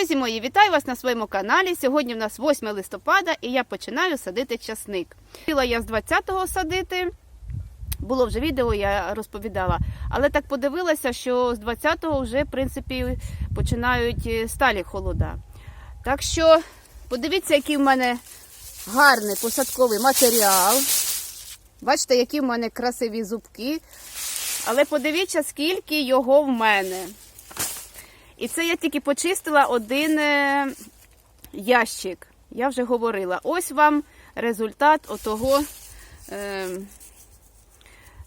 Друзі мої, вітаю вас на своєму каналі. Сьогодні в нас 8 листопада і я починаю садити часник. Хотіла я з 20-го садити. Було вже відео, я розповідала. Але так подивилася, що з 20-го вже, в принципі, починають е, сталі холода. Так що подивіться, який в мене гарний посадковий матеріал. Бачите, які в мене красиві зубки. Але подивіться, скільки його в мене. І це я тільки почистила один е, ящик. Я вже говорила. Ось вам результат отого е,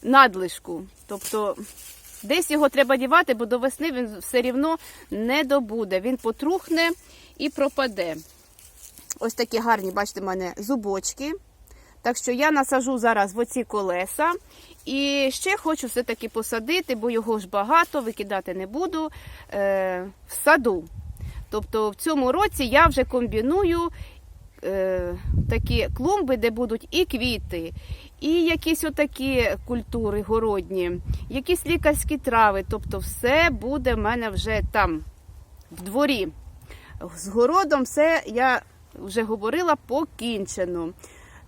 надлишку. Тобто десь його треба дівати, бо до весни він все рівно не добуде. Він потрухне і пропаде. Ось такі гарні, бачите, в мене зубочки. Так що я насажу зараз в оці колеса. І ще хочу все-таки посадити, бо його ж багато, викидати не буду е, в саду. Тобто в цьому році я вже комбіную е, такі клумби, де будуть і квіти, і якісь отакі культури городні, якісь лікарські трави. Тобто все буде в мене вже там, в дворі. З городом все я вже говорила покінчено.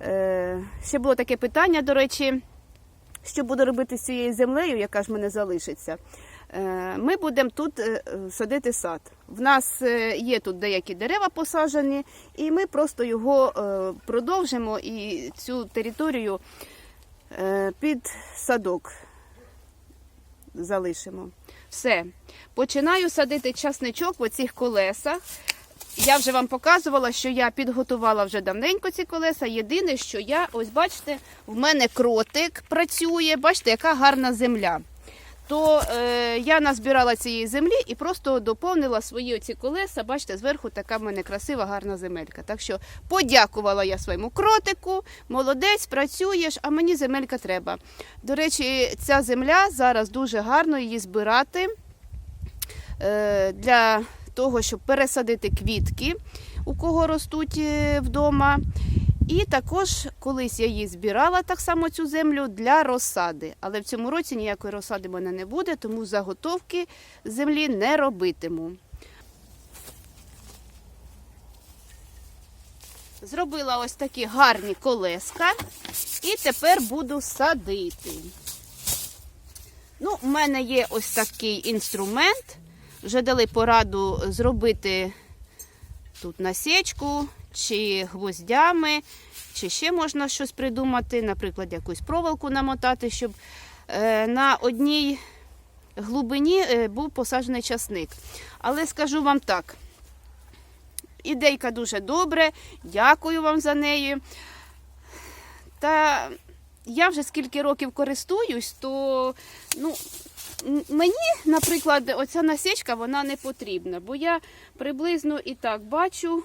Е, ще було таке питання, до речі, що буду робити з цією землею, яка ж мене залишиться. Е, Ми будемо тут е, садити сад. В нас є тут деякі дерева посаджені, і ми просто його продовжимо і цю територію під садок залишимо. Все. Починаю садити часничок в оцих колесах. Я вже вам показувала, що я підготувала вже давненько ці колеса. Єдине, що я, ось бачите, в мене кротик працює, бачите, яка гарна земля. То е, я назбирала цієї землі і просто доповнила свої оці колеса. Бачите, зверху така в мене красива, гарна земелька. Так що подякувала я своєму кротику, молодець, працюєш, а мені земелька треба. До речі, ця земля зараз дуже гарно її збирати е, для того, щоб пересадити квітки, у кого ростуть е, вдома. І також колись я її збирала так само цю землю для розсади. Але в цьому році ніякої розсади в мене не буде, тому заготовки землі не робитиму. Зробила ось такі гарні колеска і тепер буду садити. Ну, У мене є ось такий інструмент. Вже дали пораду зробити тут насічку, чи гвоздями, чи ще можна щось придумати, наприклад, якусь проволоку намотати, щоб е, на одній глибині е, був посаджений часник. Але скажу вам так, ідейка дуже добре, дякую вам за неї. Та я вже скільки років користуюсь, то ну, мені, наприклад, оця насічка вона не потрібна, бо я приблизно і так бачу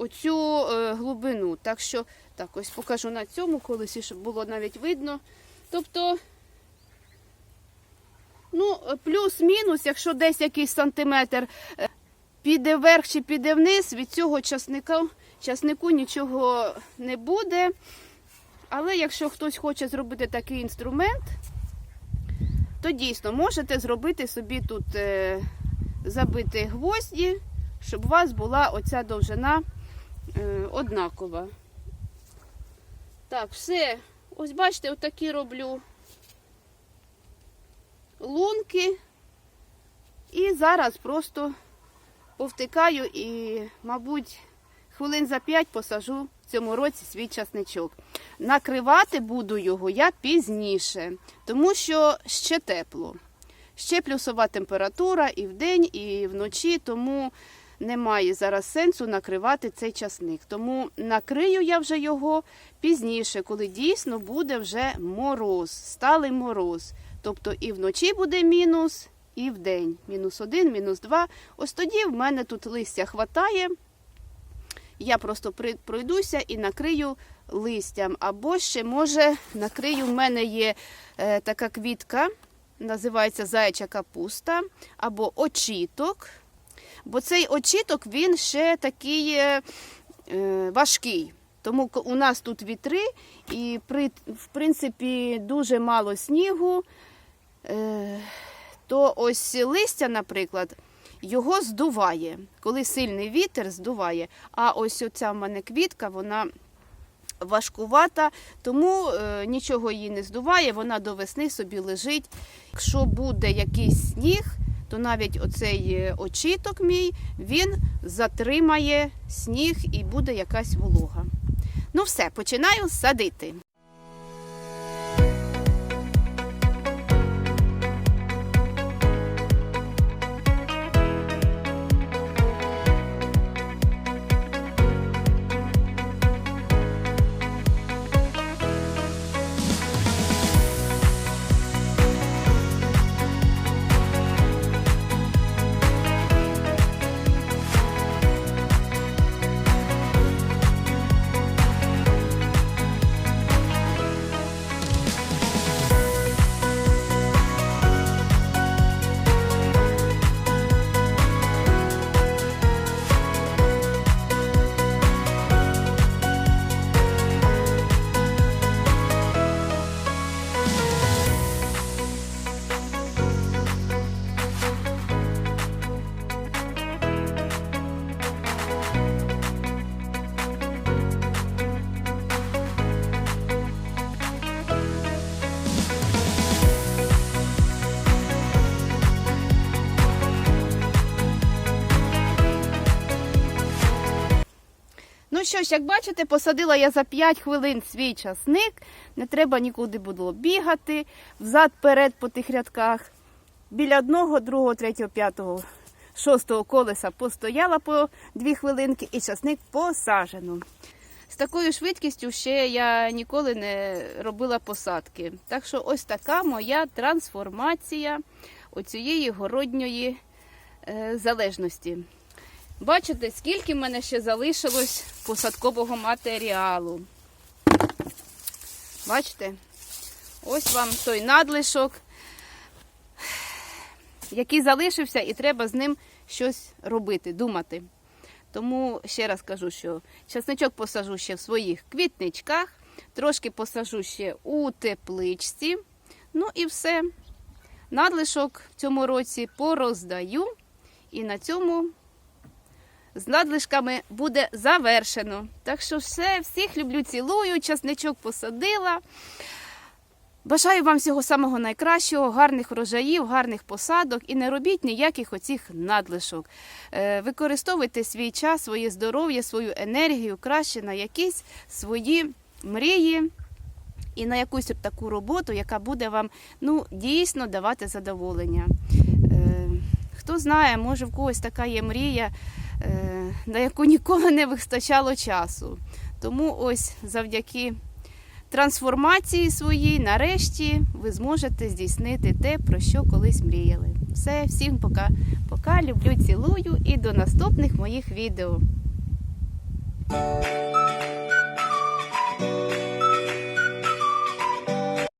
оцю е, глибину. Так що, так, ось покажу на цьому колесі, щоб було навіть видно. Тобто, ну, плюс-мінус, якщо десь якийсь сантиметр е, піде вверх чи піде вниз, від цього часника, часнику нічого не буде. Але якщо хтось хоче зробити такий інструмент, то дійсно можете зробити собі тут е, забити гвозді, щоб у вас була оця довжина е, однакова. Так, все. Ось бачите, отакі роблю лунки. І зараз просто повтикаю і, мабуть, хвилин за 5 посажу в цьому році свій часничок. Накривати буду його я пізніше, тому що ще тепло. Ще плюсова температура і вдень, і вночі, тому немає зараз сенсу накривати цей часник. Тому накрию я вже його пізніше, коли дійсно буде вже мороз, сталий мороз. Тобто і вночі буде мінус, і вдень. Мінус один, мінус два. Ось тоді в мене тут листя хватає. Я просто пройдуся і накрию листям. Або ще, може, накрию, в мене є е, така квітка, називається заяча капуста, або очіток. Бо цей очіток він ще такий е, е, важкий. Тому у нас тут вітри, і при, в принципі дуже мало снігу. Е, то ось листя, наприклад, його здуває. Коли сильний вітер здуває. А ось оця в мене квітка, вона важкувата, тому е, нічого її не здуває, вона до весни собі лежить. Якщо буде якийсь сніг, то навіть оцей е, очіток мій він затримає сніг і буде якась волога. Ну все, починаю садити. Ну що ж, як бачите, посадила я за 5 хвилин свій часник. Не треба нікуди було бігати взад-перед по тих рядках. Біля одного, другого, третього, п'ятого, шостого колеса постояла по 2 хвилинки і часник посажено. З такою швидкістю ще я ніколи не робила посадки. Так що ось така моя трансформація оцієї городньої е, залежності. Бачите, скільки в мене ще залишилось посадкового матеріалу. Бачите? Ось вам той надлишок, який залишився, і треба з ним щось робити, думати. Тому ще раз кажу, що часничок посажу ще в своїх квітничках, трошки посажу ще у тепличці. Ну і все. Надлишок в цьому році пороздаю. І на цьому з надлишками буде завершено. Так що все, всіх люблю, цілую, часничок посадила. Бажаю вам всього самого найкращого, гарних врожаїв, гарних посадок і не робіть ніяких оцих надлишок. Е, Використовуйте свій час, своє здоров'я, свою енергію краще на якісь свої мрії і на якусь таку роботу, яка буде вам ну, дійсно давати задоволення. Е, Хто знає, може в когось така є мрія, на яку ніколи не вистачало часу. Тому ось завдяки трансформації своїй, нарешті, ви зможете здійснити те, про що колись мріяли. Все, всім пока. Пока, люблю, цілую і до наступних моїх відео.